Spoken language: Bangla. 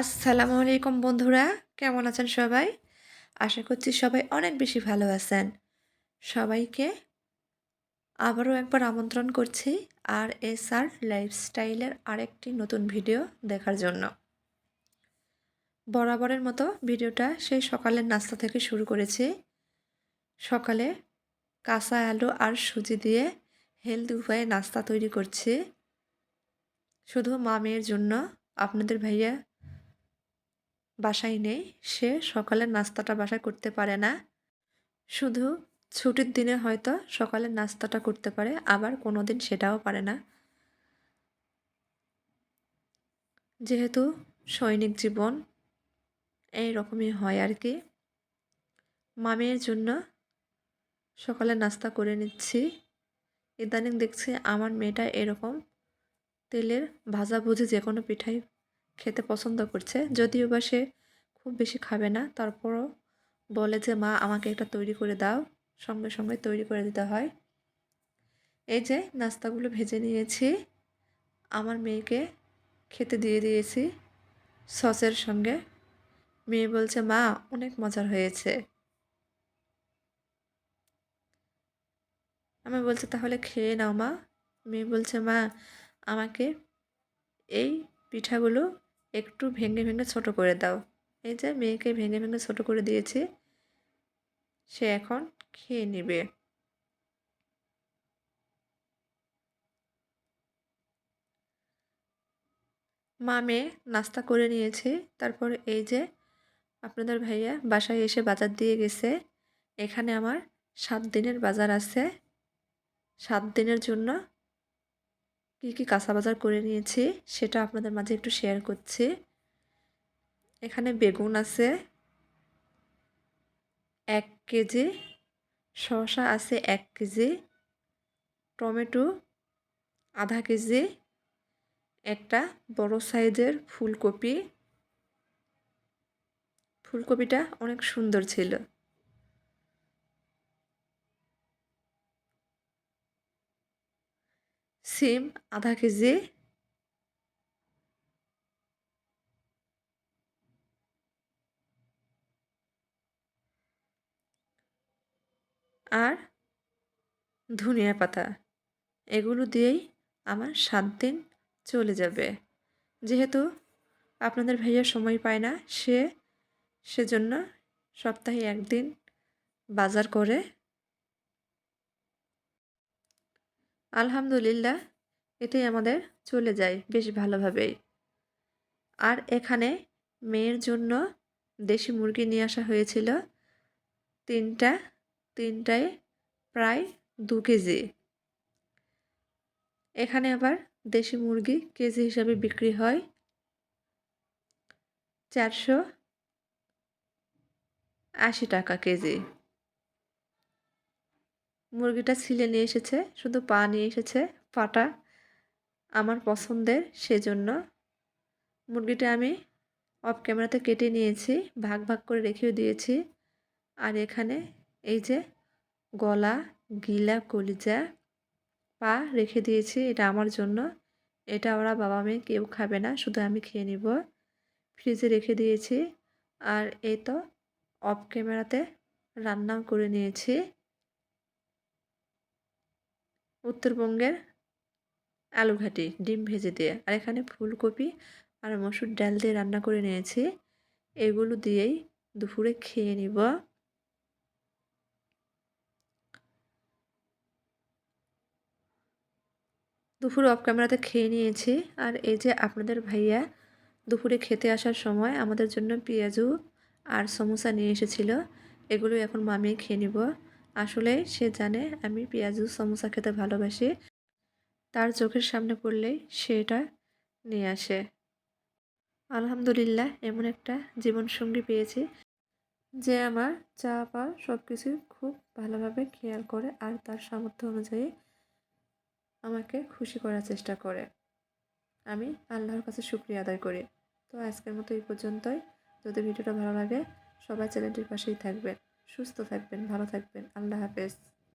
আসসালামু আলাইকুম বন্ধুরা, কেমন আছেন সবাই? আশা করছি সবাই অনেক বেশি ভালো আছেন। সবাইকে আবারও একবার আমন্ত্রণ করছি আর এস আর লাইফস্টাইলের আরেকটি নতুন ভিডিও দেখার জন্য। বরাবরের মতো ভিডিওটা সেই সকালের নাস্তা থেকে শুরু করেছি। সকালে কাঁচা আলু আর সুজি দিয়ে হেলদি উপায়ে নাস্তা তৈরি করছি। শুধু মা মেয়ের জন্য। আপনাদের ভাইয়া বাসায় নেই, সে সকালের নাস্তাটা বাসায় করতে পারে না। শুধু ছুটির দিনে হয়তো সকালের নাস্তাটা করতে পারে, আবার কোনো দিন সেটাও পারে না। যেহেতু সৈনিক জীবন এই রকমই হয় আর কি। মামির জন্য সকালে নাস্তা করে নিচ্ছি। ইদানিং দেখছি আমার মেয়েটা এরকম তেলের ভাজা ভুজি যে কোনো পিঠাই খেতে পছন্দ করছে। যদিও বা সে খুব বেশি খাবে না। তারপরও বলে যে, মা, আমাকে এটা তৈরি করে দাও। সঙ্গে সঙ্গে তৈরি করে দিতে হয়। এই যে, নাস্তাগুলো ভেজে নিয়েছি। আমার মেয়েকে খেতে দিয়ে দিয়েছি সসের সঙ্গে। মেয়ে বলছে, মা, অনেক মজার হয়েছে। আমি বলছি, তাহলে খেয়ে নাও মা। মেয়ে বলছে, মা, আমাকে এই পিঠাগুলো একটু ভেঙে ভেঙে ছোট করে দাও। এই যে মেয়েকে ভেঙে ভেঙে ছোট করে দিয়েছি, সে এখন খেয়ে নেবে। মা মেয়ে নাস্তা করে নিয়েছে। তারপর এই যে আপনাদের ভাইয়া বাসায় এসে বাজার দিয়ে গেছে। এখানে আমার সাত দিনের বাজার আছে। সাত দিনের জন্য কী কী কাঁচা বাজার করে নিয়েছি সেটা আপনাদের মাঝে একটু শেয়ার করছি। এখানে বেগুন আছে, এক কেজি, শসা আছে এক কেজি, টমেটো আধা কেজি, একটা বড় সাইজের ফুলকপি। ফুলকপিটা অনেক সুন্দর ছিল। সিম আধা কেজি আর ধনিয়া পাতা। এগুলো দিয়েই আমার সাত দিন চলে যাবে। যেহেতু আপনাদের ভাইয়া সময় পায় না, সে সেজন্য সপ্তাহে একদিন বাজার করে। আলহামদুলিল্লাহ এটাই আমাদের চলে যায় বেশ ভালোভাবেই। আর এখানে মেয়ের জন্য দেশি মুরগি নিয়ে আসা হয়েছিল তিনটা, তিনটায় প্রায় দু কেজি। এখানে আবার দেশি মুরগি কেজি হিসাবে বিক্রি হয় চারশো আশি টাকা কেজি। মুরগিটা ছিলে নিয়ে এসেছে, শুধু পা নিয়ে এসেছে, পাটা আমার পছন্দের, সেজন্য মুরগিটা আমি অফ ক্যামেরাতে কেটে নিয়েছি, ভাগ ভাগ করে রেখেও দিয়েছি। আর এখানে এই যে গলা, গিলা, কলিজা পা রেখে দিয়েছি, এটা আমার জন্য। এটা ওরা বাবা মেয়ে কেউ খাবে না, শুধু আমি খেয়ে নিব। ফ্রিজে রেখে দিয়েছি। আর এই তো অফ ক্যামেরাতে রান্নাও করে নিয়েছি। উত্তরবঙ্গের আলুঘাটি, ডিম ভেজে দিয়ে। আর এখানে ফুলকপি আর মসুর ডাল দিয়ে রান্না করে নিয়েছি। এগুলো দিয়েই দুপুরে খেয়ে নিব। দুপুর অফ ক্যামেরাতে খেয়ে নিয়েছি। আর এই যে আপনাদের ভাইয়া দুপুরে খেতে আসার সময় আমাদের জন্য পেঁয়াজু আর সমোসা নিয়ে এসেছিল এগুলো এখন মামি খেয়ে নিব। আসলে সে জানে আমি পেঁয়াজু, সমোসা খেতে ভালোবাসি। তার চোখের সামনে পড়লেই সেটা নিয়ে আসে। আলহামদুলিল্লাহ, এমন একটা জীবনসঙ্গী পেয়েছি যে আমার চা পা সব কিছু খুব ভালোভাবে খেয়াল করে আর তার সামর্থ্য অনুযায়ী আমাকে খুশি করার চেষ্টা করে। আমি আল্লাহর কাছে শুক্রিয়া আদায় করি। তো আজকের মতো এই পর্যন্তই। যদি ভিডিওটা ভালো লাগে, সবাই চ্যানেলটির পাশেই থাকবেন। সুস্থ থাকবেন, ভালো থাকবেন। আল্লাহ হাফেজ।